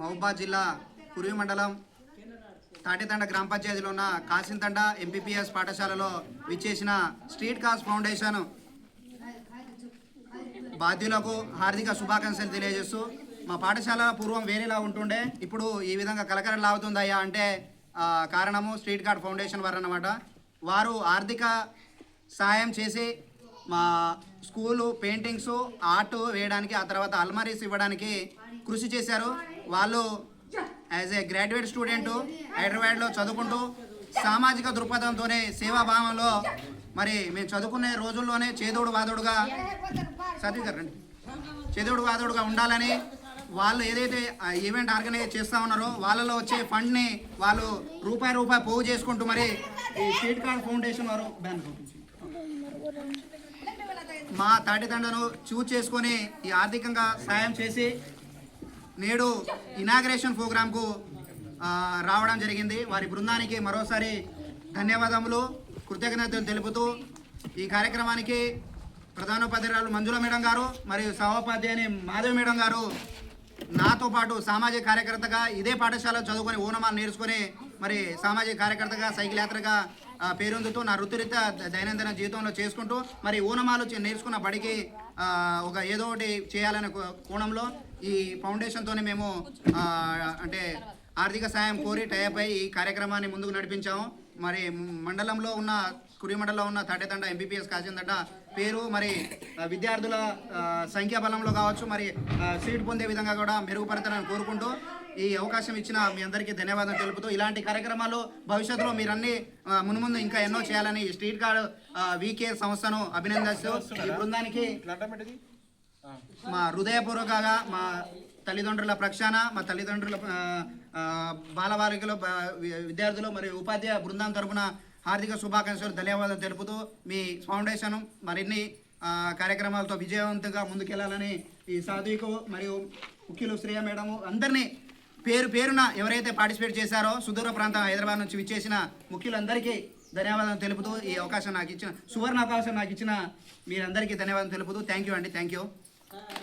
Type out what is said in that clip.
మహబూబాద్ జిల్లా కురివి మండలం తాటితండ గ్రామ పంచాయతీలో ఉన్న కాసింతండ ఎంపీపీఎస్ పాఠశాలలో విచ్చేసిన స్ట్రీట్ కాస్ ఫౌండేషన్ బాధ్యులకు హార్దిక శుభాకాంక్షలు తెలియజేస్తూ మా పాఠశాల పూర్వం వేరేలా ఉంటుండే ఇప్పుడు ఈ విధంగా కలకరలా అవుతుందయ్యా అంటే కారణము స్ట్రీట్ కార్డ్ ఫౌండేషన్ వారు అన్నమాట వారు ఆర్థిక సాయం చేసి మా స్కూలు పెయింటింగ్స్ ఆర్ట్ వేయడానికి ఆ తర్వాత అల్మరీస్ ఇవ్వడానికి కృషి చేశారు. వాళ్ళు యాజ్ ఏ గ్రాడ్యుయేట్ స్టూడెంట్ హైదరాబాద్లో చదువుకుంటూ సామాజిక దృక్పథంతోనే సేవాభావంలో మరి మేము చదువుకునే రోజుల్లోనే చేదోడు వాదోడుగా సతీష్ చేదోడు వాదోడుగా ఉండాలని వాళ్ళు ఏదైతే ఈవెంట్ ఆర్గనైజ్ చేస్తూ ఉన్నారో వాళ్ళలో వచ్చే ఫండ్ని వాళ్ళు రూపాయి రూపాయి పోగు చేసుకుంటూ మరి ఈ స్ట్రీట్ కార్డ్ ఫౌండేషన్ వారు బ్యాన్ మా తాటిదండను చూజ్ చేసుకొని ఈ ఆర్థికంగా సాయం చేసి నేడు ఇనాగ్రేషన్ ప్రోగ్రాంకు రావడం జరిగింది. వారి బృందానికి మరోసారి ధన్యవాదములు కృతజ్ఞతలు తెలుపుతూ ఈ కార్యక్రమానికి ప్రధానోపాధ్యాయురాలు మంజుల మేడం గారు మరియు సహోపాధ్యాయుని మాధవ మేడం గారు నాతో పాటు సామాజిక కార్యకర్తగా ఇదే పాఠశాలలో చదువుకొని ఓనమాలు నేర్చుకుని మరి సామాజిక కార్యకర్తగా సైకిల్ యాత్రగా పేరొందుతూ నా వృత్తిరీత్యా దైనందిన జీవితంలో చేసుకుంటూ మరి ఓనమాలు నేర్చుకున్న బడికి ఒక ఏదో ఒకటి చేయాలనే కోణంలో ఈ ఫౌండేషన్తోనే మేము అంటే ఆర్థిక సాయం కోరి టైప్ అయి ఈ కార్యక్రమాన్ని ముందుకు నడిపించాము. మరి మండలంలో ఉన్న కురి మండలంలో ఉన్న తాటేతండ ఎంపీపీఎస్ కాసిందంట పేరు మరి విద్యార్థుల సంఖ్యా బలంలో కావచ్చు మరి సీట్ పొందే విధంగా కూడా మెరుగుపరచాలని కోరుకుంటూ ఈ అవకాశం ఇచ్చిన మీ అందరికీ ధన్యవాదాలు తెలుపుతూ ఇలాంటి కార్యక్రమాలు భవిష్యత్తులో మీరన్నీ ఆ, మున్ముందు ఇంకా ఎన్నో చేయాలని స్ట్రీట్ కార్డ్ వీకే సంస్థను అభినందిస్తూ ఈ బృందానికి మా హృదయపూర్వకంగా మా తల్లిదండ్రుల ప్రక్షాళన మా తల్లిదండ్రుల బాలబాలికలు విద్యార్థులు మరియు ఉపాధ్యాయ బృందం తరపున హార్దిక శుభాకాంక్షలు ధన్యవాదాలు తెలుపుతూ మీ ఫౌండేషన్ మరిన్ని కార్యక్రమాలతో విజయవంతంగా ముందుకెళ్ళాలని ఈ సాధువుకు మరియు ముఖ్యులు శ్రేయ మేడము అందరినీ పేరు పేరున ఎవరైతే పార్టిసిపేట్ చేశారో సుదూర ప్రాంతం హైదరాబాద్ నుంచి విచ్చేసిన ముఖ్యులందరికీ ధన్యవాదాలు తెలుపుతూ ఈ అవకాశం నాకు ఇచ్చిన సువర్ణ అవకాశం నాకు ఇచ్చిన మీరందరికీ ధన్యవాదాలు తెలుపుతూ థ్యాంక్ యూ అండి థ్యాంక్ యూ. Bye.